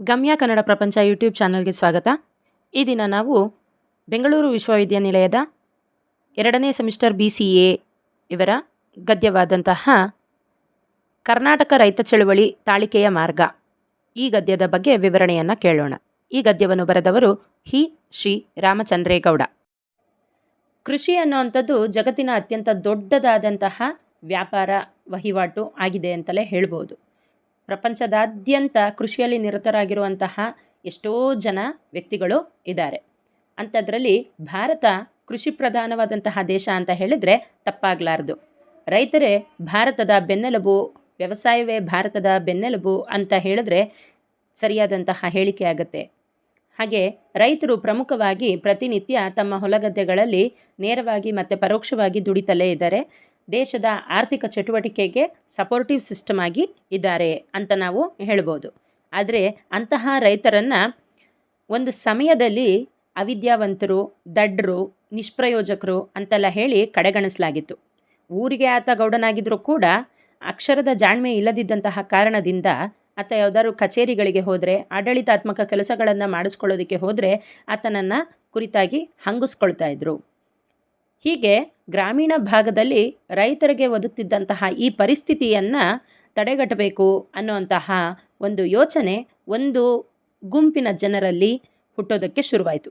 ಗಮ್ಯ ಕನ್ನಡ ಪ್ರಪಂಚ ಯೂಟ್ಯೂಬ್ ಚಾನಲ್ಗೆ ಸ್ವಾಗತ. ಈ ದಿನ ನಾವು ಬೆಂಗಳೂರು ವಿಶ್ವವಿದ್ಯಾನಿಲಯದ ಎರಡನೇ ಸೆಮಿಸ್ಟರ್ ಬಿ ಸಿ ಎ ಇವರ ಗದ್ಯವಾದಂತಹ ಕರ್ನಾಟಕ ರೈತ ಚಳುವಳಿ ತಾಳಿಕೆಯ ಮಾರ್ಗ ಈ ಗದ್ಯದ ಬಗ್ಗೆ ವಿವರಣೆಯನ್ನು ಕೇಳೋಣ. ಈ ಗದ್ಯವನ್ನು ಬರೆದವರು ಹಿ. ಶ್ರೀ. ರಾಮಚಂದ್ರೇಗೌಡ. ಕೃಷಿ ಅನ್ನುವಂಥದ್ದು ಜಗತ್ತಿನ ಅತ್ಯಂತ ದೊಡ್ಡದಾದಂತಹ ವ್ಯಾಪಾರ ವಹಿವಾಟು ಆಗಿದೆ ಅಂತಲೇ ಹೇಳ್ಬೋದು. ಪ್ರಪಂಚದಾದ್ಯಂತ ಕೃಷಿಯಲ್ಲಿ ನಿರತರಾಗಿರುವಂತಹ ಎಷ್ಟೋ ಜನ ವ್ಯಕ್ತಿಗಳು ಇದ್ದಾರೆ. ಅಂಥದ್ರಲ್ಲಿ ಭಾರತ ಕೃಷಿ ಪ್ರಧಾನವಾದಂತಹ ದೇಶ ಅಂತ ಹೇಳಿದರೆ ತಪ್ಪಾಗಲಾರದು. ರೈತರೇ ಭಾರತದ ಬೆನ್ನೆಲುಬು, ವ್ಯವಸಾಯವೇ ಭಾರತದ ಬೆನ್ನೆಲುಬು ಅಂತ ಹೇಳಿದ್ರೆ ಸರಿಯಾದಂತಹ ಹೇಳಿಕೆ ಆಗುತ್ತೆ. ಹಾಗೆ ರೈತರು ಪ್ರಮುಖವಾಗಿ ಪ್ರತಿನಿತ್ಯ ತಮ್ಮ ಹೊಲಗದ್ದೆಗಳಲ್ಲಿ ನೇರವಾಗಿ ಮತ್ತು ಪರೋಕ್ಷವಾಗಿ ದುಡಿತಲೇ ಇದ್ದಾರೆ. ದೇಶದ ಆರ್ಥಿಕ ಚಟುವಟಿಕೆಗೆ ಸಪೋರ್ಟಿವ್ ಸಿಸ್ಟಮ್ ಆಗಿ ಇದ್ದಾರೆ ಅಂತ ನಾವು ಹೇಳ್ಬೋದು. ಆದರೆ ಅಂತಹ ರೈತರನ್ನು ಒಂದು ಸಮಯದಲ್ಲಿ ಅವಿದ್ಯಾವಂತರು ದಡ್ಡರು ನಿಷ್ಪ್ರಯೋಜಕರು ಅಂತೆಲ್ಲ ಹೇಳಿ ಕಡೆಗಣಿಸಲಾಗಿತ್ತು. ಊರಿಗೆ ಆತ ಗೌಡನಾಗಿದ್ದರೂ ಕೂಡ ಅಕ್ಷರದ ಜಾಣ್ಮೆ ಇಲ್ಲದಿದ್ದಂತಹ ಕಾರಣದಿಂದ ಆತ ಯಾವುದಾದ್ರು ಕಚೇರಿಗಳಿಗೆ ಹೋದರೆ, ಆಡಳಿತಾತ್ಮಕ ಕೆಲಸಗಳನ್ನು ಮಾಡಿಸ್ಕೊಳ್ಳೋದಕ್ಕೆ ಹೋದರೆ ಆತನನ್ನು ಕುರಿತಾಗಿ ಹಂಗಿಸ್ಕೊಳ್ತಾ ಇದ್ರು. ಹೀಗೆ ಗ್ರಾಮೀಣ ಭಾಗದಲ್ಲಿ ರೈತರಿಗೆ ಒದಗ್ತಿದ್ದಂತಹ ಈ ಪರಿಸ್ಥಿತಿಯನ್ನು ತಡೆಗಟ್ಟಬೇಕು ಅನ್ನುವಂತಹ ಒಂದು ಯೋಚನೆ ಒಂದು ಗುಂಪಿನ ಜನರಲ್ಲಿ ಹುಟ್ಟೋದಕ್ಕೆ ಶುರುವಾಯಿತು.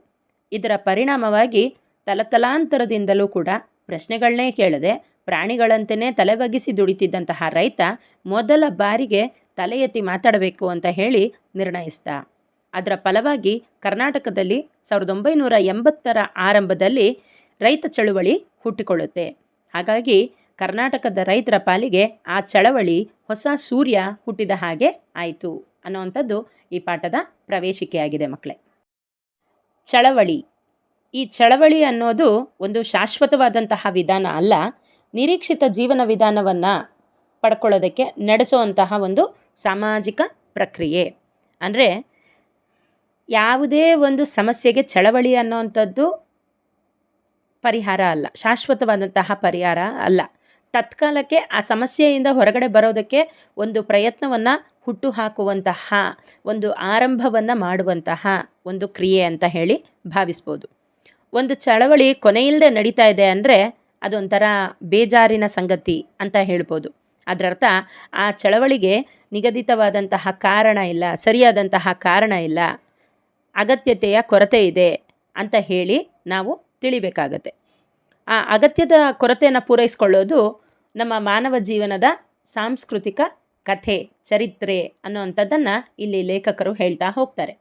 ಇದರ ಪರಿಣಾಮವಾಗಿ ತಲತಲಾಂತರದಿಂದಲೂ ಕೂಡ ಪ್ರಶ್ನೆಗಳನ್ನೇ ಕೇಳದೆ ಪ್ರಾಣಿಗಳಂತೆಯೇ ತಲೆ ಬಗ್ಗಿಸಿ ದುಡಿತಿದ್ದಂತಹ ರೈತ ಮೊದಲ ಬಾರಿಗೆ ತಲೆ ಎತ್ತಿ ಮಾತಾಡಬೇಕು ಅಂತ ಹೇಳಿ ನಿರ್ಣಯಿಸ್ದ. ಅದರ ಫಲವಾಗಿ ಕರ್ನಾಟಕದಲ್ಲಿ ಸಾವಿರದ ಒಂಬೈನೂರ ಎಂಬತ್ತರ ಆರಂಭದಲ್ಲಿ ರೈತ ಚಳುವಳಿ ಹುಟ್ಟಿಕೊಳ್ಳುತ್ತೆ. ಹಾಗಾಗಿ ಕರ್ನಾಟಕದ ರೈತರ ಪಾಲಿಗೆ ಆ ಚಳವಳಿ ಹೊಸ ಸೂರ್ಯ ಹುಟ್ಟಿದ ಹಾಗೆ ಆಯಿತು ಅನ್ನೋವಂಥದ್ದು ಈ ಪಾಠದ ಪ್ರವೇಶಿಕೆಯಾಗಿದೆ ಮಕ್ಕಳೇ. ಚಳವಳಿ. ಈ ಚಳವಳಿ ಅನ್ನೋದು ಒಂದು ಶಾಶ್ವತವಾದಂತಹ ವಿಧಾನ ಅಲ್ಲ, ನಿರೀಕ್ಷಿತ ಜೀವನ ವಿಧಾನವನ್ನು ಪಡ್ಕೊಳ್ಳೋದಕ್ಕೆ ನಡೆಸುವಂತಹ ಒಂದು ಸಾಮಾಜಿಕ ಪ್ರಕ್ರಿಯೆ. ಅಂದರೆ ಯಾವುದೇ ಒಂದು ಸಮಸ್ಯೆಗೆ ಚಳವಳಿ ಅನ್ನೋವಂಥದ್ದು ಪರಿಹಾರ ಅಲ್ಲ, ಶಾಶ್ವತವಾದಂತಹ ಪರಿಹಾರ ಅಲ್ಲ. ತತ್ಕಾಲಕ್ಕೆ ಆ ಸಮಸ್ಯೆಯಿಂದ ಹೊರಗಡೆ ಬರೋದಕ್ಕೆ ಒಂದು ಪ್ರಯತ್ನವನ್ನು ಹುಟ್ಟು ಹಾಕುವಂತಹ ಒಂದು ಆರಂಭವನ್ನು ಮಾಡುವಂತಹ ಒಂದು ಕ್ರಿಯೆ ಅಂತ ಹೇಳಿ ಭಾವಿಸ್ಬೋದು. ಒಂದು ಚಳವಳಿ ಕೊನೆಯಿಲ್ಲದೆ ನಡೀತಾ ಇದೆ ಅಂದರೆ ಅದೊಂಥರ ಬೇಜಾರಿನ ಸಂಗತಿ ಅಂತ ಹೇಳ್ಬೋದು. ಅದರರ್ಥ, ಆ ಚಳವಳಿಗೆ ನಿಗದಿತವಾದಂತಹ ಕಾರಣ ಇಲ್ಲ, ಸರಿಯಾದಂತಹ ಕಾರಣ ಇಲ್ಲ, ಅಗತ್ಯತೆಯ ಕೊರತೆ ಇದೆ ಅಂತ ಹೇಳಿ ನಾವು ತಿಳಿಬೇಕಾಗತ್ತೆ. ಆ ಅಗತ್ಯದ ಕೊರತೆಯನ್ನು ಪೂರೈಸ್ಕೊಳ್ಳೋದು ನಮ್ಮ ಮಾನವ ಜೀವನದ ಸಾಂಸ್ಕೃತಿಕ ಕಥೆ, ಚರಿತ್ರೆ ಅನ್ನೋವಂಥದ್ದನ್ನು ಇಲ್ಲಿ ಲೇಖಕರು ಹೇಳ್ತಾ ಹೋಗ್ತಾರೆ.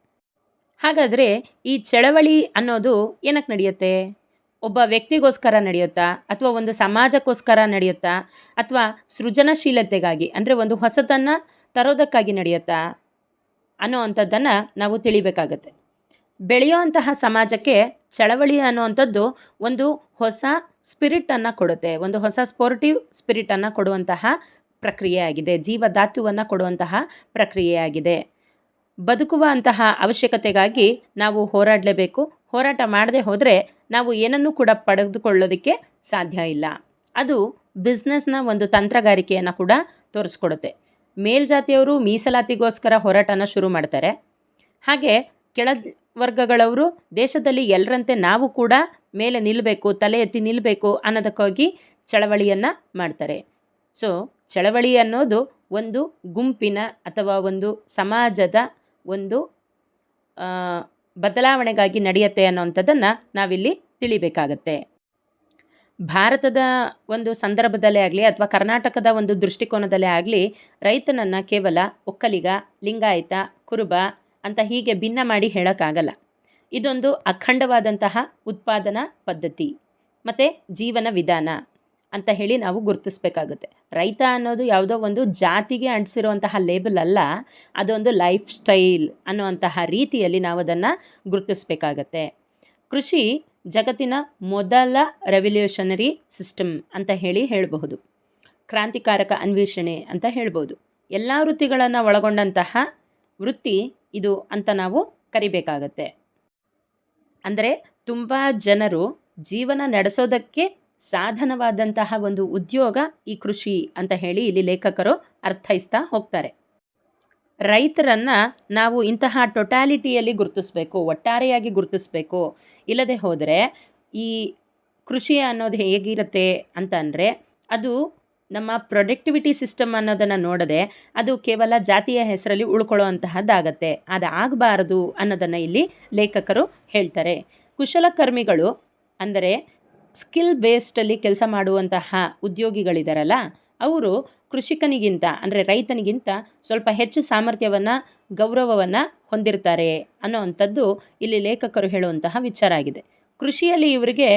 ಹಾಗಾದರೆ ಈ ಚಳವಳಿ ಅನ್ನೋದು ಏನಕ್ಕೆ ನಡೆಯುತ್ತೆ? ಒಬ್ಬ ವ್ಯಕ್ತಿಗೋಸ್ಕರ ನಡೆಯುತ್ತಾ? ಅಥವಾ ಒಂದು ಸಮಾಜಕ್ಕೋಸ್ಕರ ನಡೆಯುತ್ತಾ? ಅಥವಾ ಸೃಜನಶೀಲತೆಗಾಗಿ, ಅಂದರೆ ಒಂದು ಹೊಸತನ್ನು ತರೋದಕ್ಕಾಗಿ ನಡೆಯುತ್ತಾ? ಅನ್ನೋ ಅಂಥದ್ದನ್ನು ನಾವು ತಿಳಿಬೇಕಾಗತ್ತೆ. ಬೆಳೆಯುವಂತಹ ಸಮಾಜಕ್ಕೆ ಚಳವಳಿ ಅನ್ನುವಂಥದ್ದು ಒಂದು ಹೊಸ ಸ್ಪಿರಿಟನ್ನು ಕೊಡುತ್ತೆ. ಒಂದು ಹೊಸ ಸ್ಪೋರ್ಟಿವ್ ಸ್ಪಿರಿಟನ್ನು ಕೊಡುವಂತಹ ಪ್ರಕ್ರಿಯೆಯಾಗಿದೆ. ಜೀವಧಾತುವನ್ನು ಕೊಡುವಂತಹ ಪ್ರಕ್ರಿಯೆಯಾಗಿದೆ. ಬದುಕುವ ಅಂತಹ ಅವಶ್ಯಕತೆಗಾಗಿ ನಾವು ಹೋರಾಡಲೇಬೇಕು. ಹೋರಾಟ ಮಾಡದೆ ಹೋದರೆ ನಾವು ಏನನ್ನೂ ಕೂಡ ಪಡೆದುಕೊಳ್ಳೋದಕ್ಕೆ ಸಾಧ್ಯ ಇಲ್ಲ. ಅದು ಬಿಸ್ನೆಸ್ನ ಒಂದು ತಂತ್ರಗಾರಿಕೆಯನ್ನು ಕೂಡ ತೋರಿಸ್ಕೊಡುತ್ತೆ. ಮೇಲ್ಜಾತಿಯವರು ಮೀಸಲಾತಿಗೋಸ್ಕರ ಹೋರಾಟನ ಶುರು ಮಾಡ್ತಾರೆ. ಹಾಗೆ ಕೆಳ ವರ್ಗಗಳವರು ದೇಶದಲ್ಲಿ ಎಲ್ಲರಂತೆ ನಾವು ಕೂಡ ಮೇಲೆ ನಿಲ್ಲಬೇಕು ತಲೆ ಎತ್ತಿ ನಿಲ್ಲಬೇಕು ಅನ್ನೋದಕ್ಕಾಗಿ ಚಳವಳಿಯನ್ನು ಮಾಡ್ತಾರೆ. ಸೊ ಚಳವಳಿ ಅನ್ನೋದು ಒಂದು ಗುಂಪಿನ ಅಥವಾ ಒಂದು ಸಮಾಜದ ಒಂದು ಬದಲಾವಣೆಗಾಗಿ ನಡೆಯುತ್ತೆ ಅನ್ನೋವಂಥದ್ದನ್ನು ನಾವಿಲ್ಲಿ ತಿಳಿಬೇಕಾಗತ್ತೆ. ಭಾರತದ ಒಂದು ಸಂದರ್ಭದಲ್ಲೇ ಆಗಲಿ ಅಥವಾ ಕರ್ನಾಟಕದ ಒಂದು ದೃಷ್ಟಿಕೋನದಲ್ಲೇ ಆಗಲಿ ರೈತನನ್ನು ಕೇವಲ ಒಕ್ಕಲಿಗ, ಲಿಂಗಾಯತ, ಕುರುಬ ಅಂತ ಹೀಗೆ ಭಿನ್ನ ಮಾಡಿ ಹೇಳೋಕ್ಕಾಗಲ್ಲ. ಇದೊಂದು ಅಖಂಡವಾದಂತಹ ಉತ್ಪಾದನಾ ಪದ್ಧತಿ. ಮತ್ತು ಜೀವನ ವಿಧಾನ ಅಂತ ಹೇಳಿ ನಾವು ಗುರುತಿಸ್ಬೇಕಾಗುತ್ತೆ. ರೈತ ಅನ್ನೋದು ಯಾವುದೋ ಒಂದು ಜಾತಿಗೆ ಅಂಟಿಸಿರುವಂತಹ ಲೇಬಲ್ ಅಲ್ಲ, ಅದೊಂದು ಲೈಫ್ ಸ್ಟೈಲ್ ಅನ್ನುವಂತಹ ರೀತಿಯಲ್ಲಿ ನಾವು ಅದನ್ನು ಗುರುತಿಸ್ಬೇಕಾಗತ್ತೆ. ಕೃಷಿ ಜಗತ್ತಿನ ಮೊದಲ ರೆವಲ್ಯೂಷನರಿ ಸಿಸ್ಟಮ್ ಅಂತ ಹೇಳಿ ಹೇಳಬಹುದು. ಕ್ರಾಂತಿಕಾರಕ ಅನ್ವೇಷಣೆ ಅಂತ ಹೇಳ್ಬೋದು ಎಲ್ಲ ವೃತ್ತಿಗಳನ್ನು ಒಳಗೊಂಡಂತಹ ವೃತ್ತಿ ಇದು ಅಂತ ನಾವು ಕರಿಬೇಕಾಗತ್ತೆ. ಅಂದರೆ ತುಂಬ ಜನರು ಜೀವನ ನಡೆಸೋದಕ್ಕೆ ಸಾಧನವಾದಂತಹ ಒಂದು ಉದ್ಯೋಗ ಈ ಕೃಷಿ ಅಂತ ಹೇಳಿ ಇಲ್ಲಿ ಲೇಖಕರು ಅರ್ಥೈಸ್ತಾ ಹೋಗ್ತಾರೆ. ರೈತರನ್ನು ನಾವು ಇಂತಹ ಟೊಟ್ಯಾಲಿಟಿಯಲ್ಲಿ ಗುರುತಿಸ್ಬೇಕು, ಒಟ್ಟಾರೆಯಾಗಿ ಗುರುತಿಸ್ಬೇಕು, ಇಲ್ಲದೆ ಹೋದರೆ ಈ ಕೃಷಿ ಅನ್ನೋದು ಹೇಗಿರುತ್ತೆ ಅಂತಂದರೆ ಅದು ನಮ್ಮ ಪ್ರೊಡಕ್ಟಿವಿಟಿ ಸಿಸ್ಟಮ್ ಅನ್ನೋದನ್ನು ನೋಡದೆ ಅದು ಕೇವಲ ಜಾತಿಯ ಹೆಸರಲ್ಲಿ ಉಳ್ಕೊಳ್ಳುವಂತಹದ್ದಾಗತ್ತೆ. ಅದು ಆಗಬಾರದು ಅನ್ನೋದನ್ನು ಇಲ್ಲಿ ಲೇಖಕರು ಹೇಳ್ತಾರೆ. ಕುಶಲಕರ್ಮಿಗಳು ಅಂದರೆ ಸ್ಕಿಲ್ ಬೇಸ್ಡಲ್ಲಿ ಕೆಲಸ ಮಾಡುವಂತಹ ಉದ್ಯೋಗಿಗಳಿದಾರಲ್ಲ, ಅವರು ಕೃಷಿಕನಿಗಿಂತ ಅಂದರೆ ರೈತನಿಗಿಂತ ಸ್ವಲ್ಪ ಹೆಚ್ಚು ಸಾಮರ್ಥ್ಯವನ್ನು, ಗೌರವವನ್ನು ಹೊಂದಿರ್ತಾರೆ ಅನ್ನೋವಂಥದ್ದು ಇಲ್ಲಿ ಲೇಖಕರು ಹೇಳುವಂತಹ ವಿಚಾರ ಆಗಿದೆ. ಕೃಷಿಯಲ್ಲಿ ಇವರಿಗೆ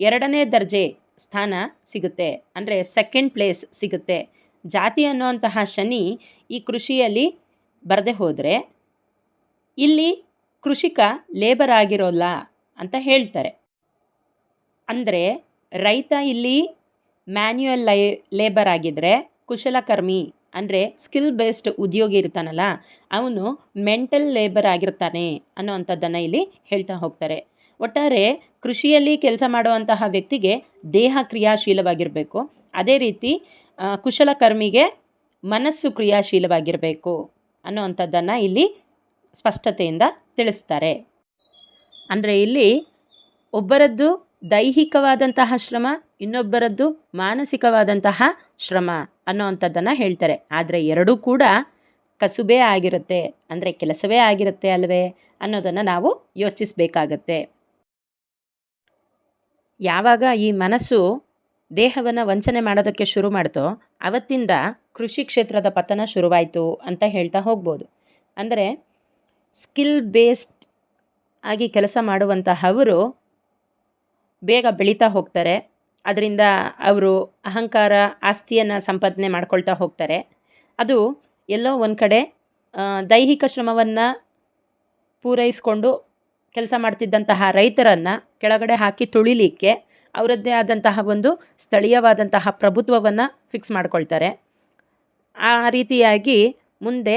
ಎರಡನೇ ದರ್ಜೆ ಸ್ಥಾನ ಸಿಗುತ್ತೆ, ಅಂದರೆ ಸೆಕೆಂಡ್ ಪ್ಲೇಸ್ ಸಿಗುತ್ತೆ. ಜಾತಿ ಅನ್ನುವಂತಹ ಶನಿ ಈ ಕೃಷಿಯಲ್ಲಿ ಬರದೆ ಹೋದರೆ ಇಲ್ಲಿ ಕೃಷಿಕ ಲೇಬರ್ ಆಗಿರೋಲ್ಲ ಅಂತ ಹೇಳ್ತಾರೆ. ಅಂದರೆ ರೈತ ಇಲ್ಲಿ ಮ್ಯಾನ್ಯುಯಲ್ ಲೈ ಲೇಬರ್ ಆಗಿದ್ದರೆ ಕುಶಲಕರ್ಮಿ, ಅಂದರೆ ಸ್ಕಿಲ್ ಬೇಸ್ಡ್ ಉದ್ಯೋಗಿ ಇರ್ತಾನಲ್ಲ, ಅವನು ಮೆಂಟಲ್ ಲೇಬರ್ ಆಗಿರ್ತಾನೆ ಅನ್ನೋವಂಥದ್ದನ್ನು ಇಲ್ಲಿ ಹೇಳ್ತಾ ಹೋಗ್ತಾರೆ. ಒಟ್ಟಾರೆ ಕೃಷಿಯಲ್ಲಿ ಕೆಲಸ ಮಾಡುವಂತಹ ವ್ಯಕ್ತಿಗೆ ದೇಹ ಕ್ರಿಯಾಶೀಲವಾಗಿರಬೇಕು. ಅದೇ ರೀತಿ ಕುಶಲಕರ್ಮಿಗೆ ಮನಸ್ಸು ಕ್ರಿಯಾಶೀಲವಾಗಿರಬೇಕು ಅನ್ನುವಂಥದ್ದನ್ನು ಇಲ್ಲಿ ಸ್ಪಷ್ಟತೆಯಿಂದ ತಿಳಿಸ್ತಾರೆ. ಅಂದರೆ ಇಲ್ಲಿ ಒಬ್ಬರದ್ದು ದೈಹಿಕವಾದಂತಹ ಶ್ರಮ, ಇನ್ನೊಬ್ಬರದ್ದು ಮಾನಸಿಕವಾದಂತಹ ಶ್ರಮ ಅನ್ನೋವಂಥದ್ದನ್ನು ಹೇಳ್ತಾರೆ. ಆದರೆ ಎರಡೂ ಕೂಡ ಕಸುಬೇ ಆಗಿರುತ್ತೆ. ಅಂದರೆ ಕೆಲಸವೇ ಆಗಿರುತ್ತೆ ಅಲ್ವೇ ಅನ್ನೋದನ್ನು ನಾವು ಯೋಚಿಸಬೇಕಾಗತ್ತೆ. ಯಾವಾಗ ಈ ಮನಸ್ಸು ದೇಹವನ್ನು ವಂಚನೆ ಮಾಡೋದಕ್ಕೆ ಶುರು ಮಾಡ್ತೋ, ಅವತ್ತಿಂದ ಕೃಷಿ ಕ್ಷೇತ್ರದ ಪತನ ಶುರುವಾಯಿತು ಅಂತ ಹೇಳ್ತಾ ಹೋಗ್ಬೋದು. ಅಂದರೆ ಸ್ಕಿಲ್ ಬೇಸ್ಡ್ ಆಗಿ ಕೆಲಸ ಮಾಡುವಂತಹವರು ಬೇಗ ಬೆಳೀತಾ ಹೋಗ್ತಾರೆ. ಅದರಿಂದ ಅವರು ಅಹಂಕಾರ, ಆಸ್ತಿಯನ್ನು ಸಂಪಾದನೆ ಮಾಡ್ಕೊಳ್ತಾ ಹೋಗ್ತಾರೆ. ಅದು ಎಲ್ಲೋ ಒಂದು ಕಡೆ ದೈಹಿಕ ಶ್ರಮವನ್ನು ಪೂರೈಸಿಕೊಂಡು ಕೆಲಸ ಮಾಡ್ತಿದ್ದಂತಹ ರೈತರನ್ನು ಕೆಳಗಡೆ ಹಾಕಿ ತುಳಿಲಿಕ್ಕೆ ಅವರದ್ದೇ ಆದಂತಹ ಒಂದು ಸ್ಥಳೀಯವಾದಂತಹ ಪ್ರಭುತ್ವವನ್ನು ಫಿಕ್ಸ್ ಮಾಡ್ಕೊಳ್ತಾರೆ. ಆ ರೀತಿಯಾಗಿ ಮುಂದೆ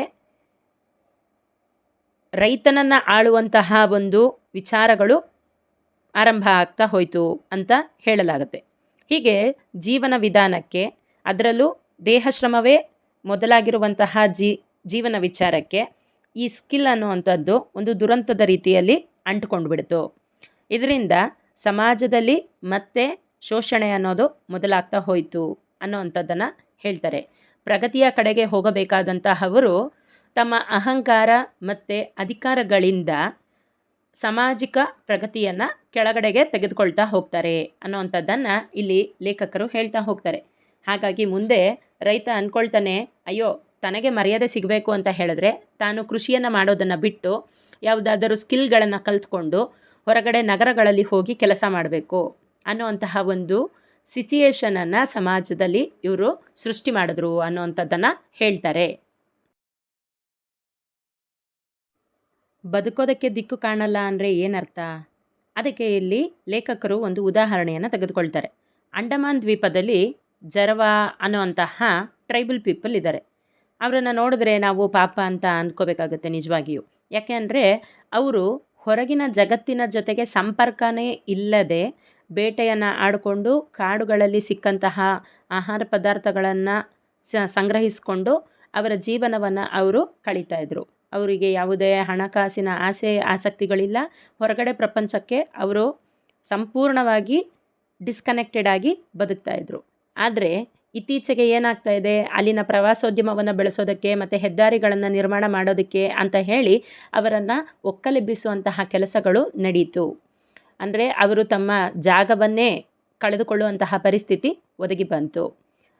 ರೈತನನ್ನು ಆಳುವಂತಹ ಒಂದು ವಿಚಾರಗಳು ಆರಂಭ ಆಗ್ತಾ ಹೋಯಿತು ಅಂತ ಹೇಳಲಾಗುತ್ತೆ. ಹೀಗೆ ಜೀವನ ವಿಧಾನಕ್ಕೆ ಅದರಲ್ಲೂ ದೇಹಶ್ರಮವೇ ಮೊದಲಾಗಿರುವಂತಹ ಜೀ, ಜೀವನ ವಿಚಾರಕ್ಕೆ ಈ ಸ್ಕಿಲ್ ಅನ್ನುವಂಥದ್ದು ಒಂದು ದುರಂತದ ರೀತಿಯಲ್ಲಿ ಅಂಟುಕೊಂಡು ಬಿಡ್ತು ಇದರಿಂದ ಸಮಾಜದಲ್ಲಿ ಮತ್ತೆ ಶೋಷಣೆ ಅನ್ನೋದು ಮೊದಲಾಗ್ತಾ ಹೋಯಿತು ಅನ್ನೋವಂಥದ್ದನ್ನು ಹೇಳ್ತಾರೆ. ಪ್ರಗತಿಯ ಕಡೆಗೆ ಹೋಗಬೇಕಾದಂತಹವರು ತಮ್ಮ ಅಹಂಕಾರ ಮತ್ತು ಅಧಿಕಾರಗಳಿಂದ ಸಾಮಾಜಿಕ ಪ್ರಗತಿಯನ್ನು ಕೆಳಗಡೆಗೆ ತೆಗೆದುಕೊಳ್ತಾ ಹೋಗ್ತಾರೆ ಅನ್ನೋವಂಥದ್ದನ್ನು ಇಲ್ಲಿ ಲೇಖಕರು ಹೇಳ್ತಾ ಹೋಗ್ತಾರೆ. ಹಾಗಾಗಿ ಮುಂದೆ ರೈತ ಅಂದ್ಕೊಳ್ತಾನೆ ಅಯ್ಯೋ, ತನಗೆ ಮರ್ಯಾದೆ ಸಿಗಬೇಕು ಅಂತ ಹೇಳಿದ್ರೆ ತಾನು ಕೃಷಿಯನ್ನು ಮಾಡೋದನ್ನು ಬಿಟ್ಟು ಯಾವುದಾದರೂ ಸ್ಕಿಲ್ಗಳನ್ನು ಕಲ್ತ್ಕೊಂಡು ಹೊರಗಡೆ ನಗರಗಳಲ್ಲಿ ಹೋಗಿ ಕೆಲಸ ಮಾಡಬೇಕು ಅನ್ನುವಂತಹ ಒಂದು ಸಿಚುಯೇಷನನ್ನು ಸಮಾಜದಲ್ಲಿ ಇವರು ಸೃಷ್ಟಿ ಮಾಡಿದ್ರು ಅನ್ನುವಂಥದ್ದನ್ನು ಹೇಳ್ತಾರೆ. ಬದುಕೋದಕ್ಕೆ ದಿಕ್ಕು ಕಾಣಲ್ಲ ಅಂದರೆ ಏನರ್ಥ? ಅದಕ್ಕೆ ಇಲ್ಲಿ ಲೇಖಕರು ಒಂದು ಉದಾಹರಣೆಯನ್ನು ತೆಗೆದುಕೊಳ್ತಾರೆ. ಅಂಡಮಾನ್ ದ್ವೀಪದಲ್ಲಿ ಜರವಾ ಅನ್ನುವಂತಹ ಟ್ರೈಬಲ್ ಪೀಪಲ್ ಇದ್ದಾರೆ. ಅವರನ್ನು ನೋಡಿದ್ರೆ ನಾವು ಪಾಪ ಅಂತ ಅಂದ್ಕೋಬೇಕಾಗುತ್ತೆ ನಿಜವಾಗಿಯೂ. ಯಾಕೆಂದರೆ ಅವರು ಹೊರಗಿನ ಜಗತ್ತಿನ ಜೊತೆಗೆ ಸಂಪರ್ಕನೇ ಇಲ್ಲದೆ ಬೇಟೆಯನ್ನು ಆಡಿಕೊಂಡು ಕಾಡುಗಳಲ್ಲಿ ಸಿಕ್ಕಂತಹ ಆಹಾರ ಪದಾರ್ಥಗಳನ್ನು ಸಂಗ್ರಹಿಸಿಕೊಂಡು ಅವರ ಜೀವನವನ್ನು ಅವರು ಕಳೀತಾ ಇದ್ರು. ಅವರಿಗೆ ಯಾವುದೇ ಹಣಕಾಸಿನ ಆಸೆ ಆಸಕ್ತಿಗಳಿಲ್ಲ. ಹೊರಗಡೆ ಪ್ರಪಂಚಕ್ಕೆ ಅವರು ಸಂಪೂರ್ಣವಾಗಿ ಡಿಸ್ಕನೆಕ್ಟೆಡ್ ಆಗಿ ಬದುಕ್ತಾ ಇದ್ರು. ಆದರೆ ಇತ್ತೀಚೆಗೆ ಏನಾಗ್ತಾ ಇದೆ? ಅಲ್ಲಿನ ಪ್ರವಾಸೋದ್ಯಮವನ್ನು ಬೆಳೆಸೋದಕ್ಕೆ ಮತ್ತು ಹೆದ್ದಾರಿಗಳನ್ನು ನಿರ್ಮಾಣ ಮಾಡೋದಕ್ಕೆ ಅಂತ ಹೇಳಿ ಅವರನ್ನು ಒಕ್ಕಲೆಬ್ಬಿಸುವಂತಹ ಕೆಲಸಗಳು ನಡೀತು. ಅಂದರೆ ಅವರು ತಮ್ಮ ಜಾಗವನ್ನೇ ಕಳೆದುಕೊಳ್ಳುವಂತಹ ಪರಿಸ್ಥಿತಿ ಒದಗಿ ಬಂತು.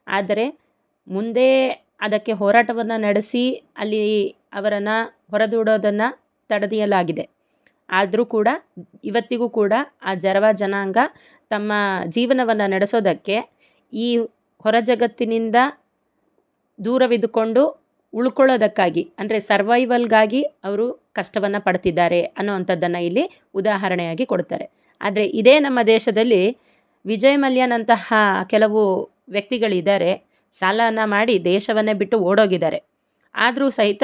ಆದರೆ ಮುಂದೆ ಅದಕ್ಕೆ ಹೋರಾಟವನ್ನು ನಡೆಸಿ ಅಲ್ಲಿ ಅವರನ್ನು ಹೊರದೂಡೋದನ್ನು ತಡೆದಿಯಲಾಗಿದೆ. ಆದರೂ ಕೂಡ ಇವತ್ತಿಗೂ ಕೂಡ ಆ ಜರವ ಜನಾಂಗ ತಮ್ಮ ಜೀವನವನ್ನು ನಡೆಸೋದಕ್ಕೆ ಈ ಹೊರ ಜಗತ್ತಿನಿಂದ ದೂರವಿದ್ದುಕೊಂಡು ಉಳ್ಕೊಳ್ಳೋದಕ್ಕಾಗಿ, ಅಂದರೆ ಸರ್ವೈವಲ್ಗಾಗಿ ಅವರು ಕಷ್ಟವನ್ನು ಪಡ್ತಿದ್ದಾರೆ ಅನ್ನೋವಂಥದ್ದನ್ನು ಇಲ್ಲಿ ಉದಾಹರಣೆಯಾಗಿ ಕೊಡ್ತಾರೆ. ಆದರೆ ಇದೇ ನಮ್ಮ ದೇಶದಲ್ಲಿ ವಿಜಯ್ ಮಲ್ಯನಂತಹ ಕೆಲವು ವ್ಯಕ್ತಿಗಳಿದ್ದಾರೆ, ಸಾಲನ ಮಾಡಿ ದೇಶವನ್ನೇ ಬಿಟ್ಟು ಓಡೋಗಿದ್ದಾರೆ. ಆದರೂ ಸಹಿತ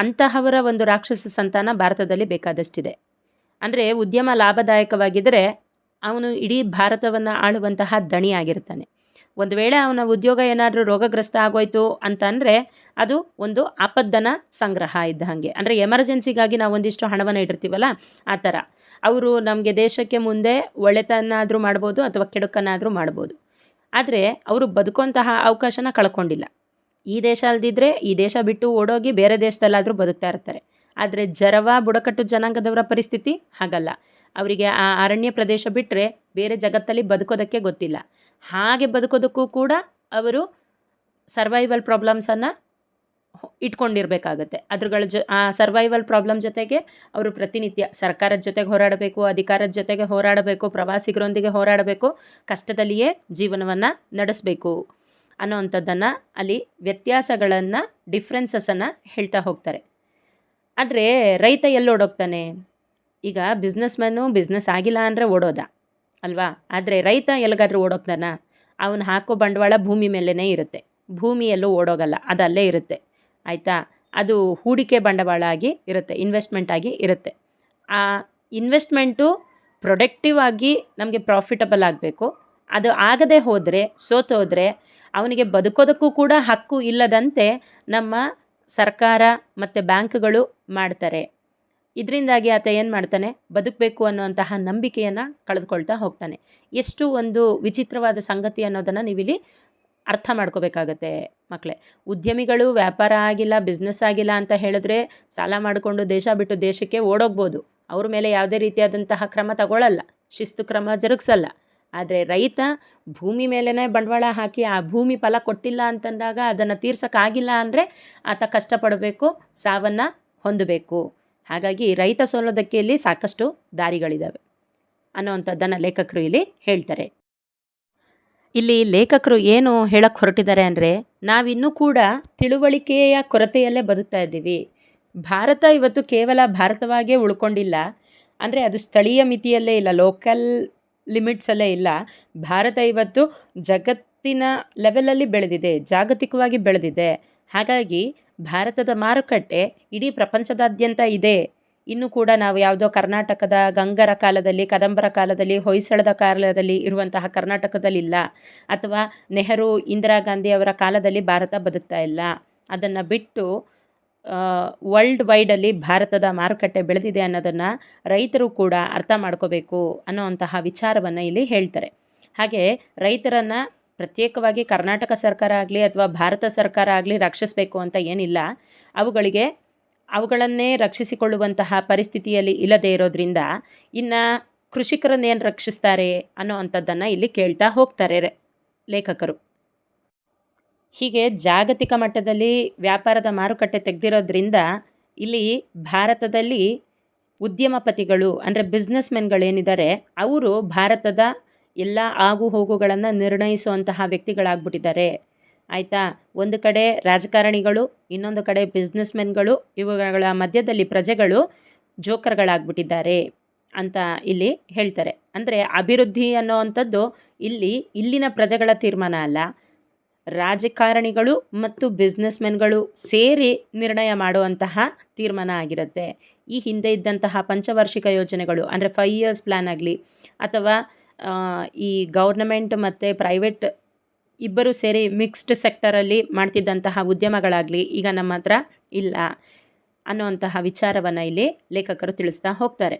ಅಂತಹವರ ಒಂದು ರಾಕ್ಷಸ ಸಂತಾನ ಭಾರತದಲ್ಲಿ ಬೇಕಾದಷ್ಟಿದೆ. ಅಂದರೆ ಉದ್ಯಮ ಲಾಭದಾಯಕವಾಗಿದ್ದರೆ ಅವನು ಇಡೀ ಭಾರತವನ್ನು ಆಳುವಂತಹ ದಣಿಯಾಗಿರ್ತಾನೆ ಒಂದು ವೇಳೆ ಅವನ ಉದ್ಯೋಗ ಏನಾದರೂ ರೋಗಗ್ರಸ್ತ ಆಗೋಯ್ತು ಅಂತಂದರೆ ಅದು ಒಂದು ಆಪದ್ದನ ಸಂಗ್ರಹ ಇದ್ದ ಹಾಗೆ. ಅಂದರೆ ಎಮರ್ಜೆನ್ಸಿಗಾಗಿ ನಾವು ಒಂದಿಷ್ಟು ಹಣವನ್ನು ಇಟ್ಟಿರ್ತೀವಲ್ಲ, ಆ ಥರ ಅವರು ನಮಗೆ ದೇಶಕ್ಕೆ ಮುಂದೆ ಒಳ್ಳೆತನಾದರೂ ಮಾಡ್ಬೋದು ಅಥವಾ ಕೆಡುಕನ್ನಾದರೂ ಮಾಡ್ಬೋದು. ಆದರೆ ಅವರು ಬದುಕುವಂತಹ ಅವಕಾಶನ ಕಳ್ಕೊಂಡಿಲ್ಲ. ಈ ದೇಶ ಅಲ್ದಿದ್ರೆ ಈ ದೇಶ ಬಿಟ್ಟು ಓಡೋಗಿ ಬೇರೆ ದೇಶದಲ್ಲಾದರೂ ಬದುಕ್ತಾ ಇರ್ತಾರೆ. ಆದರೆ ಜರವ ಬುಡಕಟ್ಟು ಜನಾಂಗದವರ ಪರಿಸ್ಥಿತಿ ಹಾಗಲ್ಲ. ಅವರಿಗೆ ಆ ಅರಣ್ಯ ಪ್ರದೇಶ ಬಿಟ್ಟರೆ ಬೇರೆ ಜಗತ್ತಲ್ಲಿ ಬದುಕೋದಕ್ಕೆ ಗೊತ್ತಿಲ್ಲ. ಹಾಗೆ ಬದುಕೋದಕ್ಕೂ ಕೂಡ ಅವರು ಸರ್ವೈವಲ್ ಪ್ರಾಬ್ಲಮ್ಸನ್ನು ಇಟ್ಕೊಂಡಿರಬೇಕಾಗತ್ತೆ. ಅದ್ರಗಳ ಜೊ, ಆ ಸರ್ವೈವಲ್ ಪ್ರಾಬ್ಲಮ್ ಜೊತೆಗೆ ಅವರು ಪ್ರತಿನಿತ್ಯ ಸರ್ಕಾರದ ಜೊತೆಗೆ ಹೋರಾಡಬೇಕು, ಅಧಿಕಾರದ ಜೊತೆಗೆ ಹೋರಾಡಬೇಕು, ಪ್ರವಾಸಿಗರೊಂದಿಗೆ ಹೋರಾಡಬೇಕು, ಕಷ್ಟದಲ್ಲಿಯೇ ಜೀವನವನ್ನು ನಡೆಸಬೇಕು ಅನ್ನೋವಂಥದ್ದನ್ನು ಅಲ್ಲಿ ವ್ಯತ್ಯಾಸಗಳನ್ನು ಡಿಫ್ರೆನ್ಸಸನ್ನು ಹೇಳ್ತಾ ಹೋಗ್ತಾರೆ. ಆದರೆ ರೈತ ಎಲ್ಲಿ ಓಡೋಗ್ತಾನೆ? ಈಗ ಬಿಸ್ನೆಸ್ ಮ್ಯಾನು ಬಿಸ್ನೆಸ್ ಆಗಿಲ್ಲ ಅಂದರೆ ಓಡೋದ, ಅಲ್ವಾ? ಆದರೆ ರೈತ ಎಲ್ಲಿಗಾದ್ರೂ ಓಡೋಗ್ತಾನ? ಅವನು ಹಾಕೋ ಬಂಡವಾಳ ಭೂಮಿ ಮೇಲೇ ಇರುತ್ತೆ. ಭೂಮಿಯಲ್ಲೂ ಓಡೋಗಲ್ಲ, ಅದು ಅಲ್ಲೇ ಇರುತ್ತೆ. ಆಯಿತಾ? ಅದು ಹೂಡಿಕೆ ಬಂಡವಾಳ ಆಗಿ ಇರುತ್ತೆ ಇನ್ವೆಸ್ಟ್ಮೆಂಟ್ ಆಗಿ ಇರುತ್ತೆ. ಆ ಇನ್ವೆಸ್ಟ್ಮೆಂಟು ಪ್ರೊಡಕ್ಟಿವ್ ಆಗಿ ನಮಗೆ ಪ್ರಾಫಿಟಬಲ್ ಆಗಬೇಕು. ಅದು ಆಗದೆ ಹೋದರೆ ಸೋತೋದ್ರೆ ಅವನಿಗೆ ಬದುಕೋದಕ್ಕೂ ಕೂಡ ಹಕ್ಕು ಇಲ್ಲದಂತೆ ನಮ್ಮ ಸರ್ಕಾರ ಮತ್ತು ಬ್ಯಾಂಕ್ಗಳು ಮಾಡ್ತಾರೆ. ಇದರಿಂದಾಗಿ ಆತ ಏನು ಮಾಡ್ತಾನೆ? ಬದುಕಬೇಕು ಅನ್ನುವಂತಹ ನಂಬಿಕೆಯನ್ನು ಕಳೆದುಕೊಳ್ತಾ ಹೋಗ್ತಾನೆ. ಎಷ್ಟು ಒಂದು ವಿಚಿತ್ರವಾದ ಸಂಗತಿ ಅನ್ನೋದನ್ನು ನೀವಿಲ್ಲಿ ಅರ್ಥ ಮಾಡ್ಕೋಬೇಕಾಗತ್ತೆ ಮಕ್ಕಳೇ ಉದ್ಯಮಿಗಳು ವ್ಯಾಪಾರ ಆಗಿಲ್ಲ ಬಿಸ್ನೆಸ್ ಆಗಿಲ್ಲ ಅಂತ ಹೇಳಿದ್ರೆ ಸಾಲ ಮಾಡಿಕೊಂಡು ದೇಶ ಬಿಟ್ಟು ದೇಶಕ್ಕೆ ಓಡೋಗ್ಬೋದು. ಅವ್ರ ಮೇಲೆ ಯಾವುದೇ ರೀತಿಯಾದಂತಹ ಕ್ರಮ ತಗೊಳ್ಳಲ್ಲ ಶಿಸ್ತು ಕ್ರಮ ಜರುಗಿಸಲ್ಲ. ಆದರೆ ರೈತ ಭೂಮಿ ಮೇಲೇ ಬಂಡವಾಳ ಹಾಕಿ ಆ ಭೂಮಿ ಫಲ ಕೊಟ್ಟಿಲ್ಲ ಅಂತಂದಾಗ ಅದನ್ನು ತೀರ್ಸೋಕ್ಕಾಗಿಲ್ಲ ಅಂದರೆ ಆತ ಕಷ್ಟಪಡಬೇಕು, ಸಾವನ್ನು ಹೊಂದಬೇಕು. ಹಾಗಾಗಿ ರೈತ ಸೋಲೋದಕ್ಕೆ ಇಲ್ಲಿ ಸಾಕಷ್ಟು ದಾರಿಗಳಿದ್ದಾವೆ ಅನ್ನೋವಂಥದ್ದನ್ನು ಲೇಖಕರು ಇಲ್ಲಿ ಹೇಳ್ತಾರೆ. ಇಲ್ಲಿ ಲೇಖಕರು ಏನು ಹೇಳಕ್ಕೆ ಹೊರಟಿದ್ದಾರೆ ಅಂದರೆ ನಾವಿನ್ನೂ ಕೂಡ ತಿಳುವಳಿಕೆಯ ಕೊರತೆಯಲ್ಲೇ ಬದುಕ್ತಾ ಇದ್ದೀವಿ. ಭಾರತ ಇವತ್ತು ಕೇವಲ ಭಾರತವಾಗೇ ಉಳ್ಕೊಂಡಿಲ್ಲ. ಅಂದರೆ ಅದು ಸ್ಥಳೀಯ ಮಿತಿಯಲ್ಲೇ ಇಲ್ಲ ಲೋಕಲ್ ಲಿಮಿಟ್ಸಲ್ಲೇ ಇಲ್ಲ. ಭಾರತ ಇವತ್ತು ಜಗತ್ತಿನ ಲೆವೆಲಲ್ಲಿ ಬೆಳೆದಿದೆ, ಜಾಗತಿಕವಾಗಿ ಬೆಳೆದಿದೆ. ಹಾಗಾಗಿ ಭಾರತದ ಮಾರುಕಟ್ಟೆ ಇಡೀ ಪ್ರಪಂಚದಾದ್ಯಂತ ಇದೆ. ಇನ್ನೂ ಕೂಡ ನಾವು ಯಾವುದೋ ಕರ್ನಾಟಕದ ಗಂಗರ ಕಾಲದಲ್ಲಿ, ಕದಂಬರ ಕಾಲದಲ್ಲಿ, ಹೊಯ್ಸಳದ ಕಾಲದಲ್ಲಿ ಇರುವಂತಹ ಕರ್ನಾಟಕದಲ್ಲಿಲ್ಲ. ಅಥವಾ ನೆಹರು, ಇಂದಿರಾ ಗಾಂಧಿ ಅವರ ಕಾಲದಲ್ಲಿ ಭಾರತ ಬದುಕ್ತಾ ಇಲ್ಲ. ಅದನ್ನು ಬಿಟ್ಟು ವರ್ಲ್ಡ್ ವೈಡಲ್ಲಿ ಭಾರತದ ಮಾರುಕಟ್ಟೆ ಬೆಳೆದಿದೆ ಅನ್ನೋದನ್ನು ರೈತರು ಕೂಡ ಅರ್ಥ ಮಾಡ್ಕೋಬೇಕು ಅನ್ನೋವಂತಹ ವಿಚಾರವನ್ನು ಇಲ್ಲಿ ಹೇಳ್ತಾರೆ. ಹಾಗೆ ರೈತರನ್ನು ಪ್ರತ್ಯೇಕವಾಗಿ ಕರ್ನಾಟಕ ಸರ್ಕಾರ ಆಗಲಿ ಅಥವಾ ಭಾರತ ಸರ್ಕಾರ ಆಗಲಿ ರಕ್ಷಿಸಬೇಕು ಅಂತ ಏನಿಲ್ಲ. ಅವುಗಳಿಗೆ, ಅವುಗಳನ್ನೇ ರಕ್ಷಿಸಿಕೊಳ್ಳುವಂತಹ ಪರಿಸ್ಥಿತಿಯಲ್ಲಿ ಇಲ್ಲದೇ ಇರೋದ್ರಿಂದ ಇನ್ನು ಕೃಷಿಕರನ್ನೇನು ರಕ್ಷಿಸ್ತಾರೆ ಅನ್ನೋ ಅಂಥದ್ದನ್ನು ಇಲ್ಲಿ ಕೇಳ್ತಾ ಹೋಗ್ತಾರೆ ಲೇಖಕರು. ಹೀಗೆ ಜಾಗತಿಕ ಮಟ್ಟದಲ್ಲಿ ವ್ಯಾಪಾರದ ಮಾರುಕಟ್ಟೆ ತೆಗೆದಿರೋದ್ರಿಂದ ಇಲ್ಲಿ ಭಾರತದಲ್ಲಿ ಉದ್ಯಮಪತಿಗಳು ಅಂದರೆ ಬಿಸ್ನೆಸ್ ಮೆನ್ಗಳೇನಿದ್ದಾರೆ ಅವರು ಭಾರತದ ಎಲ್ಲ ಆಗು ಹೋಗುಗಳನ್ನು ನಿರ್ಣಯಿಸುವಂತಹ ವ್ಯಕ್ತಿಗಳಾಗ್ಬಿಟ್ಟಿದ್ದಾರೆ. ಆಯಿತಾ? ಒಂದು ಕಡೆ ರಾಜಕಾರಣಿಗಳು, ಇನ್ನೊಂದು ಕಡೆ ಬಿಸ್ನೆಸ್ಮೆನ್ಗಳು ಇವುಗಳ ಮಧ್ಯದಲ್ಲಿ ಪ್ರಜೆಗಳು ಜೋಕರ್ಗಳಾಗ್ಬಿಟ್ಟಿದ್ದಾರೆ ಅಂತ ಇಲ್ಲಿ ಹೇಳ್ತಾರೆ. ಅಂದರೆ ಅಭಿವೃದ್ಧಿ ಅನ್ನೋವಂಥದ್ದು ಇಲ್ಲಿ, ಇಲ್ಲಿನ ಪ್ರಜೆಗಳ ತೀರ್ಮಾನ ಅಲ್ಲ. ರಾಜಕಾರಣಿಗಳು ಮತ್ತು ಬಿಸ್ನೆಸ್ಮೆನ್ಗಳು ಸೇರಿ ನಿರ್ಣಯ ಮಾಡುವಂತಹ ತೀರ್ಮಾನ ಆಗಿರುತ್ತೆ. ಈ ಹಿಂದೆ ಇದ್ದಂತಹ ಪಂಚವಾರ್ಷಿಕ ಯೋಜನೆಗಳು, ಅಂದರೆ ಫೈವ್ ಇಯರ್ಸ್ ಪ್ಲ್ಯಾನ್ ಆಗಲಿ, ಅಥವಾ ಈ ಗೌರ್ನಮೆಂಟ್ ಮತ್ತು ಪ್ರೈವೇಟ್ ಇಬ್ಬರು ಸೇರಿ ಮಿಕ್ಸ್ಡ್ ಸೆಕ್ಟರಲ್ಲಿ ಮಾಡ್ತಿದ್ದಂತಹ ಉದ್ಯಮಗಳಾಗಲಿ ಈಗ ನಮ್ಮ ಹತ್ರ ಇಲ್ಲ ಅನ್ನುವಂತಹ ವಿಚಾರವನ್ನು ಇಲ್ಲಿ ಲೇಖಕರು ತಿಳಿಸ್ತಾ ಹೋಗ್ತಾರೆ.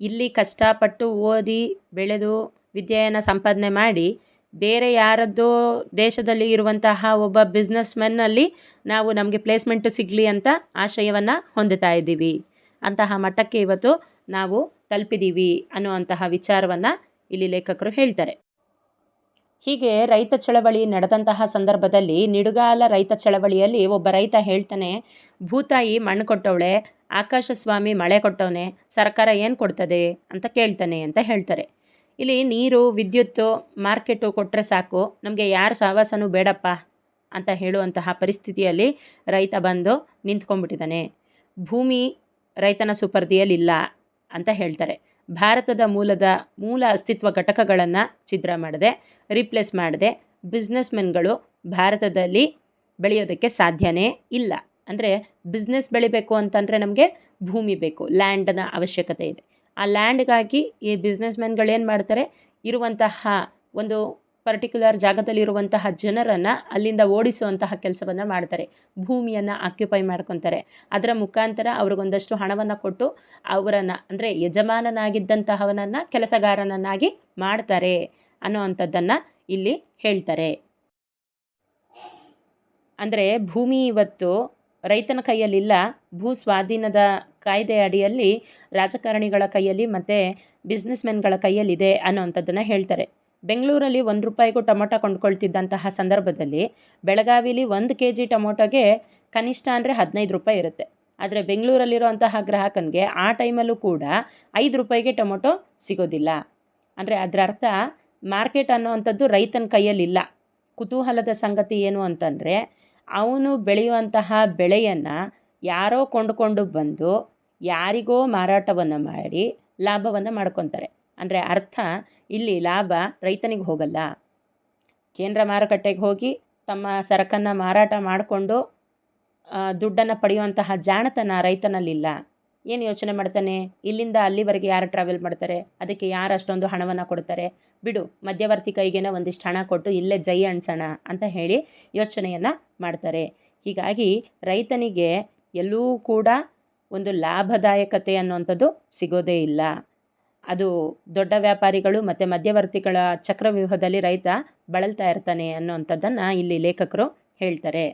ಇಲ್ಲಿ ಕಷ್ಟಪಟ್ಟು ಓದಿ, ಬೆಳೆದು, ವಿದ್ಯೆಯನ್ನು ಸಂಪಾದನೆ ಮಾಡಿ ಬೇರೆ ಯಾರದ್ದೋ ದೇಶದಲ್ಲಿ ಇರುವಂತಹ ಒಬ್ಬ ಬಿಸ್ನೆಸ್ ಮೆನ್ನಲ್ಲಿ ನಾವು ನಮಗೆ ಪ್ಲೇಸ್ಮೆಂಟ್ ಸಿಗಲಿ ಅಂತ ಆಶಯವನ್ನು ಹೊಂದುತ್ತಾ ಇದ್ದೀವಿ. ಅಂತಹ ಮಟ್ಟಕ್ಕೆ ಇವತ್ತು ನಾವು ತಲುಪಿದ್ದೀವಿ ಅನ್ನುವಂತಹ ವಿಚಾರವನ್ನು ಇಲ್ಲಿ ಲೇಖಕರು ಹೇಳ್ತಾರೆ. ಹೀಗೆ ರೈತ ಚಳವಳಿ ನಡೆದಂತಹ ಸಂದರ್ಭದಲ್ಲಿ ನಿಡುಗಾಲ ರೈತ ಚಳವಳಿಯಲ್ಲಿ ಒಬ್ಬ ರೈತ ಹೇಳ್ತಾನೆ, ಭೂತಾಯಿ ಮಣ್ಣು ಕೊಟ್ಟವಳೆ ಆಕಾಶ ಸ್ವಾಮಿ ಮಳೆ ಕೊಟ್ಟವನೆ, ಸರ್ಕಾರ ಏನು ಕೊಡ್ತದೆ ಅಂತ ಕೇಳ್ತಾನೆ ಅಂತ ಹೇಳ್ತಾರೆ. ಇಲ್ಲಿ ನೀರು ವಿದ್ಯುತ್ತು ಮಾರ್ಕೆಟು ಕೊಟ್ಟರೆ ಸಾಕು, ನಮಗೆ ಯಾರ ಸಹವಾಸನೂ ಬೇಡಪ್ಪ ಅಂತ ಹೇಳುವಂತಹ ಪರಿಸ್ಥಿತಿಯಲ್ಲಿ ರೈತ ಬಂದು ನಿಂತ್ಕೊಂಡ್ಬಿಟ್ಟಿದ್ದಾನೆ. ಭೂಮಿ ರೈತನ ಸುಪರ್ದಿಯಲ್ಲಿಲ್ಲ. ಅಂತ ಹೇಳ್ತಾರೆ. ಭಾರತದ ಮೂಲದ ಮೂಲ ಅಸ್ತಿತ್ವ ಘಟಕಗಳನ್ನು ಛಿದ್ರ ಮಾಡದೆ ರಿಪ್ಲೇಸ್ ಮಾಡದೆ ಬಿಸ್ನೆಸ್ಮೆನ್ಗಳು ಭಾರತದಲ್ಲಿ ಬೆಳೆಯೋದಕ್ಕೆ ಸಾಧ್ಯನೇ ಇಲ್ಲ. ಅಂದರೆ ಬಿಸ್ನೆಸ್ ಬೆಳಿಬೇಕು ಅಂತಂದರೆ ನಮಗೆ ಭೂಮಿ ಬೇಕು ಲ್ಯಾಂಡ್ನ ಅವಶ್ಯಕತೆ ಇದೆ. ಆ ಲ್ಯಾಂಡ್ಗಾಗಿ ಈ ಬಿಸ್ನೆಸ್ ಮೆನ್ಗಳು ಏನು ಮಾಡ್ತಾರೆ? ಇರುವಂತಹ ಒಂದು ಪರ್ಟಿಕ್ಯುಲರ್ ಜಾಗದಲ್ಲಿರುವಂತಹ ಜನರನ್ನು ಅಲ್ಲಿಂದ ಓಡಿಸುವಂತಹ ಕೆಲಸವನ್ನು ಮಾಡ್ತಾರೆ. ಭೂಮಿಯನ್ನು ಆಕ್ಯುಪೈ ಮಾಡ್ಕೊತಾರೆ. ಅದರ ಮುಖಾಂತರ ಅವ್ರಿಗೊಂದಷ್ಟು ಹಣವನ್ನು ಕೊಟ್ಟು ಅವರನ್ನು ಅಂದರೆ ಯಜಮಾನನಾಗಿದ್ದಂತಹವನನ್ನು ಕೆಲಸಗಾರನನ್ನಾಗಿ ಮಾಡ್ತಾರೆ ಅನ್ನೋವಂಥದ್ದನ್ನು ಇಲ್ಲಿ ಹೇಳ್ತಾರೆ. ಅಂದರೆ ಭೂಮಿ ಇವತ್ತು ರೈತನ ಕೈಯಲ್ಲಿಲ್ಲ, ಭೂ ಸ್ವಾಧೀನದ ಕಾಯ್ದೆ ಅಡಿಯಲ್ಲಿ ರಾಜಕಾರಣಿಗಳ ಕೈಯಲ್ಲಿ ಮತ್ತು ಬಿಸ್ನೆಸ್ಮೆನ್ಗಳ ಕೈಯಲ್ಲಿದೆ ಅನ್ನೋವಂಥದ್ದನ್ನು ಹೇಳ್ತಾರೆ. ಬೆಂಗಳೂರಲ್ಲಿ ಒಂದು ರೂಪಾಯಿಗೂ ಟೊಮೊಟೊ ಕೊಂಡ್ಕೊಳ್ತಿದ್ದಂತಹ ಸಂದರ್ಭದಲ್ಲಿ ಬೆಳಗಾವಿಲಿ ಒಂದು ಕೆ ಜಿ ಟೊಮೊಟೊಗೆ ಕನಿಷ್ಠ ಅಂದರೆ ಹದಿನೈದು ರೂಪಾಯಿ ಇರುತ್ತೆ. ಆದರೆ ಬೆಂಗಳೂರಲ್ಲಿರುವಂತಹ ಗ್ರಾಹಕನಿಗೆ ಆ ಟೈಮಲ್ಲೂ ಕೂಡ ಐದು ರೂಪಾಯಿಗೆ ಟೊಮೊಟೊ ಸಿಗೋದಿಲ್ಲ. ಅಂದರೆ ಅದರ ಅರ್ಥ ಮಾರ್ಕೆಟ್ ಅನ್ನೋವಂಥದ್ದು ರೈತನ ಕೈಯಲ್ಲಿಲ್ಲ. ಕುತೂಹಲದ ಸಂಗತಿ ಏನು ಅಂತಂದರೆ ಅವನು ಬೆಳೆಯುವಂತಹ ಬೆಳೆಯನ್ನು ಯಾರೋ ಕೊಂಡುಕೊಂಡು ಬಂದು ಯಾರಿಗೋ ಮಾರಾಟವನ್ನು ಮಾಡಿ ಲಾಭವನ್ನು ಮಾಡ್ಕೊತಾರೆ. ಅಂದರೆ ಅರ್ಥ ಇಲ್ಲಿ ಲಾಭ ರೈತನಿಗೆ ಹೋಗಲ್ಲ. ಕೇಂದ್ರ ಮಾರುಕಟ್ಟೆಗೆ ಹೋಗಿ ತಮ್ಮ ಸರಕನ್ನು ಮಾರಾಟ ಮಾಡಿಕೊಂಡು ದುಡ್ಡನ್ನು ಪಡೆಯುವಂತಹ ಜಾಣತನ ರೈತನಲ್ಲಿಲ್ಲ. ಏನು ಯೋಚನೆ ಮಾಡ್ತಾನೆ? ಇಲ್ಲಿಂದ ಅಲ್ಲಿವರೆಗೆ ಯಾರು ಟ್ರಾವೆಲ್ ಮಾಡ್ತಾರೆ? ಅದಕ್ಕೆ ಯಾರು ಅಷ್ಟೊಂದು ಹಣವನ್ನು ಕೊಡ್ತಾರೆ? ಬಿಡು, ಮಧ್ಯವರ್ತಿ ಕೈಗೇನ ಒಂದಿಷ್ಟು ಹಣ ಕೊಟ್ಟು ಇಲ್ಲೇ ಜೈ ಅಣ್ಸೋಣ ಅಂತ ಹೇಳಿ ಯೋಚನೆಯನ್ನು ಮಾಡ್ತಾರೆ. ಹೀಗಾಗಿ ರೈತನಿಗೆ ಎಲ್ಲೂ ಕೂಡ ಒಂದು ಲಾಭದಾಯಕತೆ ಅನ್ನುವಂಥದ್ದು ಸಿಗೋದೇ ಇಲ್ಲ. ಅದು ದೊಡ್ಡ ವ್ಯಾಪಾರಿಗಳು ಮತ್ತು ಮಧ್ಯವರ್ತಿಗಳ ಚಕ್ರವ್ಯೂಹದಲ್ಲಿ ರೈತ ಬಳಲ್ತಾ ಇರ್ತಾನೆ ಅನ್ನೋವಂಥದ್ದನ್ನು ಇಲ್ಲಿ ಲೇಖಕರು ಹೇಳ್ತಾರೆ.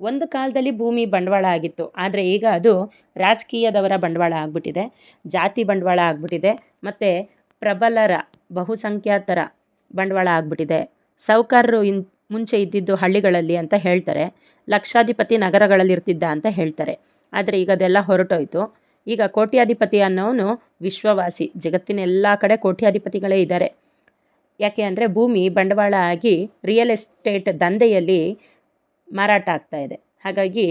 ಒಂದು ಕಾಲದಲ್ಲಿ ಭೂಮಿ ಬಂಡವಾಳ ಆಗಿತ್ತು. ಆದರೆ ಈಗ ಅದು ರಾಜಕೀಯದವರ ಬಂಡವಾಳ ಆಗಿಬಿಟ್ಟಿದೆ, ಜಾತಿ ಬಂಡವಾಳ ಆಗಿಬಿಟ್ಟಿದೆ, ಮತ್ತು ಪ್ರಬಲರ ಬಹುಸಂಖ್ಯಾತರ ಬಂಡವಾಳ ಆಗಿಬಿಟ್ಟಿದೆ. ಸಾಹುಕಾರರು ಇನ್ ಮುಂಚೆ ಇದ್ದಿದ್ದು ಹಳ್ಳಿಗಳಲ್ಲಿ ಅಂತ ಹೇಳ್ತಾರೆ, ಲಕ್ಷಾಧಿಪತಿ ನಗರಗಳಲ್ಲಿ ಇರ್ತಿದ್ದ ಅಂತ ಹೇಳ್ತಾರೆ. ಆದರೆ ಈಗ ಅದೆಲ್ಲ ಹೊರಟೋಯ್ತು. ಈಗ ಕೋಟ್ಯಾಧಿಪತಿ ಅನ್ನೋನು ವಿಶ್ವವಾಸಿ. ಜಗತ್ತಿನ ಎಲ್ಲ ಕಡೆ ಕೋಟ್ಯಾಧಿಪತಿಗಳೇ ಇದ್ದಾರೆ. ಯಾಕೆ ಅಂದರೆ ಭೂಮಿ ಬಂಡವಾಳ ಆಗಿ ರಿಯಲ್ ಎಸ್ಟೇಟ್ ದಂಧೆಯಲ್ಲಿ ಮಾರಾಟ ಆಗ್ತಾ ಇದೆ. ಹಾಗಾಗಿ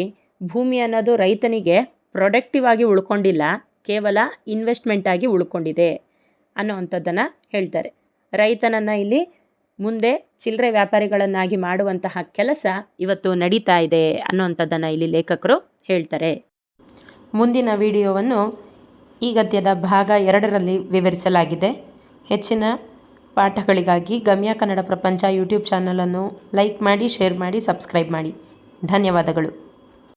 ಭೂಮಿ ಅನ್ನೋದು ರೈತನಿಗೆ ಪ್ರೊಡಕ್ಟಿವ್ ಆಗಿ ಉಳ್ಕೊಂಡಿಲ್ಲ, ಕೇವಲ ಇನ್ವೆಸ್ಟ್ಮೆಂಟ್ ಆಗಿ ಉಳ್ಕೊಂಡಿದೆ ಅನ್ನೋವಂಥದ್ದನ್ನು ಹೇಳ್ತಾರೆ. ರೈತನನ್ನು ಇಲ್ಲಿ ಮುಂದೆ ಚಿಲ್ಲರೆ ವ್ಯಾಪಾರಿಗಳನ್ನಾಗಿ ಮಾಡುವಂತಹ ಕೆಲಸ ಇವತ್ತು ನಡೀತಾ ಇದೆ ಅನ್ನೋವಂಥದ್ದನ್ನು ಇಲ್ಲಿ ಲೇಖಕರು ಹೇಳ್ತಾರೆ. ಮುಂದಿನ ವಿಡಿಯೋವನ್ನು ಈ ಗದ್ಯದ ಭಾಗ ಎರಡರಲ್ಲಿ ವಿವರಿಸಲಾಗಿದೆ. ಹೆಚ್ಚಿನ ಪಾಠಗಳಿಗಾಗಿ ಗಮ್ಯ ಕನ್ನಡ ಪ್ರಪಂಚ ಯೂಟ್ಯೂಬ್ ಚಾನಲನ್ನು ಲೈಕ್ ಮಾಡಿ, ಶೇರ್ ಮಾಡಿ, ಸಬ್ಸ್ಕ್ರೈಬ್ ಮಾಡಿ. ಧನ್ಯವಾದಗಳು.